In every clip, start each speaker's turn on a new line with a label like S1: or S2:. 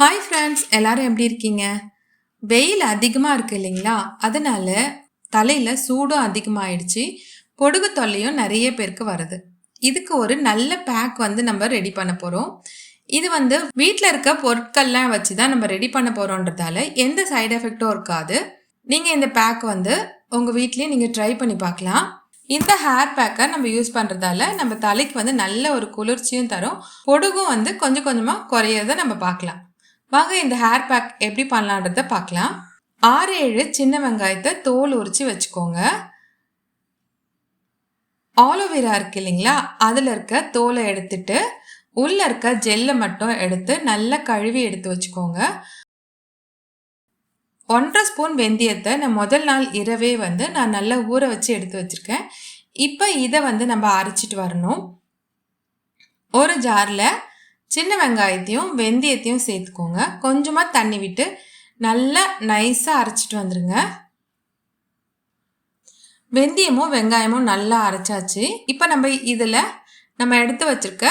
S1: Hi friends எல்லாரும் எப்படி இருக்கீங்க? வெயில் அதிகமாக இருக்கு இல்லைங்களா? அதனால தலையில் சூடும் அதிகமாகிடுச்சு பொடுகு தொல்லையும் நிறைய பேருக்கு வருது. இதுக்கு ஒரு நல்ல பேக் வந்து நம்ம ரெடி பண்ண போகிறோம் இது வந்து வீட்டில் இருக்க பொருட்கள்லாம் வச்சு தான் நம்ம ரெடி பண்ண போகிறோன்றதால எந்த சைடு எஃபெக்டும் இருக்காது. நீங்கள் இந்த பேக் வந்து உங்கள் வீட்லேயே நீங்கள் ட்ரை பண்ணி பார்க்கலாம். இந்த ஹேர் பேக்கை நம்ம யூஸ் பண்ணுறதால நம்ம தலைக்கு வந்து நல்ல ஒரு குளிர்ச்சியும் தரும். பொடுகும் வந்து கொஞ்சம் கொஞ்சமாக குறையிறத நம்ம பார்க்கலாம். வாங்க இந்த ஹேர் பேக் எப்படி பண்ணலான்றத பார்க்கலாம். ஆறு ஏழு சின்ன வெங்காயத்தை தோல் உரிச்சு வச்சுக்கோங்க. ஆலோவேரா இருக்கு இல்லைங்களா அதில் இருக்க தோலை எடுத்துட்டு உள்ள இருக்க ஜெல்லை மட்டும் எடுத்து நல்லா கழுவி எடுத்து வச்சுக்கோங்க. ஒன்றரை ஸ்பூன் வெந்தயத்தை நான் முதல் நாள் இரவே வந்து நான் நல்லா ஊற வச்சு எடுத்து வச்சுருக்கேன். இப்போ இதை வந்து நம்ம அரைச்சிட்டு வரணும். ஒரு ஜாரில் சின்ன வெங்காயத்தையும் வெந்தயத்தையும் சேர்த்துக்கோங்க. கொஞ்சமாக தண்ணி விட்டு நல்லா நைஸாக அரைச்சிட்டு வந்துடுங்க வெந்தயமும் வெங்காயமும் நல்லா அரைச்சாச்சு. இப்போ நம்ம இதில் நம்ம எடுத்து வச்சுருக்க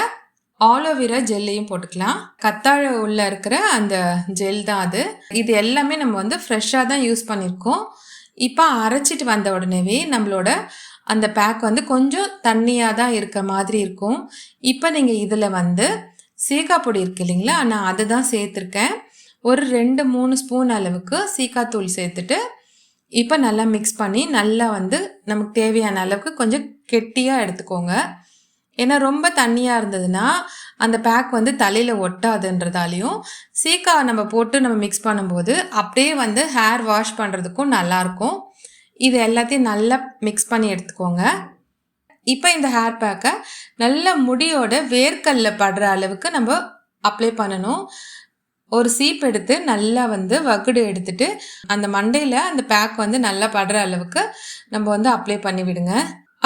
S1: ஆலோவேரா ஜெல்லையும் போட்டுக்கலாம். கத்தாழை உள்ள இருக்கிற அந்த ஜெல் தான் அது. இது எல்லாமே நம்ம வந்து ஃப்ரெஷ்ஷாக தான் யூஸ் பண்ணியிருக்கோம் இப்போ அரைச்சிட்டு வந்த உடனேவே நம்மளோட அந்த பேக் வந்து கொஞ்சம் தண்ணியாக தான் இருக்க மாதிரி இருக்கும். இப்போ நீங்கள் இதில் வந்து சீக்கா பொடி இருக்கு இல்லைங்களா? நான் அதை தான் சேர்த்துருக்கேன். ஒரு ரெண்டு மூணு ஸ்பூன் அளவுக்கு சீக்காத்தூள் சேர்த்துட்டு இப்போ நல்லா மிக்ஸ் பண்ணி நல்லா வந்து நமக்கு தேவையான அளவுக்கு கொஞ்சம் கெட்டியாக எடுத்துக்கோங்க. ஏன்னா ரொம்ப தண்ணியாக இருந்ததுன்னா அந்த பேக் வந்து தலையில் ஒட்டாதுன்றதாலையும் சீக்கா நம்ம போட்டு நம்ம மிக்ஸ் பண்ணும்போது அப்படியே வந்து ஹேர் வாஷ் பண்ணுறதுக்கும் நல்லாயிருக்கும் இது எல்லாத்தையும் நல்லா மிக்ஸ் பண்ணி எடுத்துக்கோங்க. இப்போ இந்த ஹேர் பேக்கை நல்ல முடியோட வேர்க்கல்ல படுற அளவுக்கு நம்ம அப்ளை பண்ணணும். ஒரு சீப் எடுத்து நல்லா வந்து வகுடு எடுத்துட்டு அந்த மண்டையில் அந்த பேக் வந்து நல்லா படுற அளவுக்கு நம்ம வந்து அப்ளை பண்ணி விடுங்க.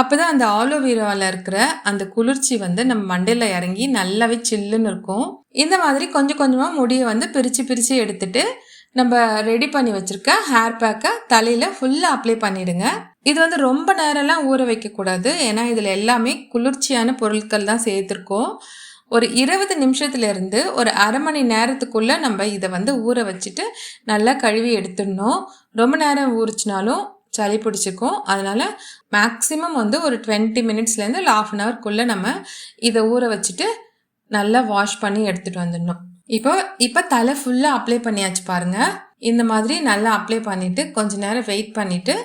S1: அப்போ தான் அந்த ஆலோவேராவில் இருக்கிற அந்த குளிர்ச்சி வந்து நம்ம மண்டையில் இறங்கி நல்லாவே சில்லுன்னு இருக்கும். இந்த மாதிரி கொஞ்சம் கொஞ்சமாக முடியை வந்து பிரித்து பிரித்து எடுத்துட்டு நம்ம ரெடி பண்ணி வச்சுருக்க ஹேர் பேக்கை தலையில் ஃபுல்லாக அப்ளை பண்ணிவிடுங்க இது வந்து ரொம்ப நேரம்லாம் ஊற வைக்கக்கூடாது. ஏன்னா இதில் எல்லாமே குளிர்ச்சியான பொருட்கள் தான் சேர்த்துருக்கோம். ஒரு இருபது நிமிஷத்துலேருந்து ஒரு அரை மணி நேரத்துக்குள்ளே நம்ம இதை வந்து ஊற வச்சுட்டு நல்லா கழுவி எடுத்துடணும். ரொம்ப நேரம் ஊறிச்சினாலும் சளி பிடிச்சிக்கும் அதனால் மேக்ஸிமம் வந்து ஒரு டுவெண்ட்டி மினிட்ஸ்லேருந்து ஒரு ஆஃப் அன் ஹவர்க்குள்ளே நம்ம இதை ஊற வச்சுட்டு நல்லா வாஷ் பண்ணி எடுத்துகிட்டு வந்துடணும். இப்போ இப்போ தலை ஃபுல்லாக அப்ளை பண்ணியாச்சு பாருங்கள் இந்த மாதிரி நல்லா அப்ளை பண்ணிவிட்டு கொஞ்ச நேரம் வெயிட் பண்ணிவிட்டு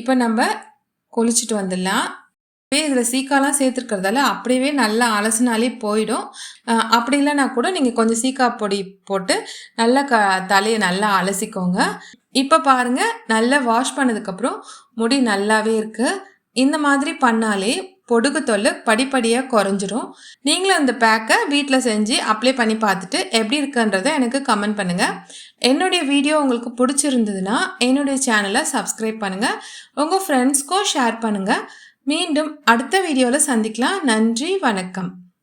S1: இப்போ நம்ம குளிச்சுட்டு வந்துடலாம். இதில் சீக்காலாம் சேர்த்துருக்கிறதால அப்படியே நல்லா அலசினாலே போயிடும். அப்படி இல்லைனா கூட நீங்கள் கொஞ்சம் சீக்கா பொடி போட்டு நல்லா க தலையை நல்லா அலசிக்கோங்க. இப்போ பாருங்கள் நல்லா வாஷ் பண்ணதுக்கப்புறம் முடி நல்லாவே இருக்குது இந்த மாதிரி பண்ணாலே பொடுகு தொல்லை படிப்படியாக குறைஞ்சிரும். நீங்களும் இந்த பேக்கை வீட்டில் செஞ்சு அப்ளை பண்ணி பார்த்துட்டு எப்படி இருக்குன்றதை எனக்கு கமெண்ட் பண்ணுங்கள் என்னுடைய வீடியோ உங்களுக்கு பிடிச்சிருந்ததுன்னா என்னுடைய சேனலை சப்ஸ்கிரைப் பண்ணுங்கள் உங்கள் ஃப்ரெண்ட்ஸ்க்கும் ஷேர் பண்ணுங்கள் மீண்டும் அடுத்த வீடியோவில் சந்திக்கலாம். நன்றி வணக்கம்.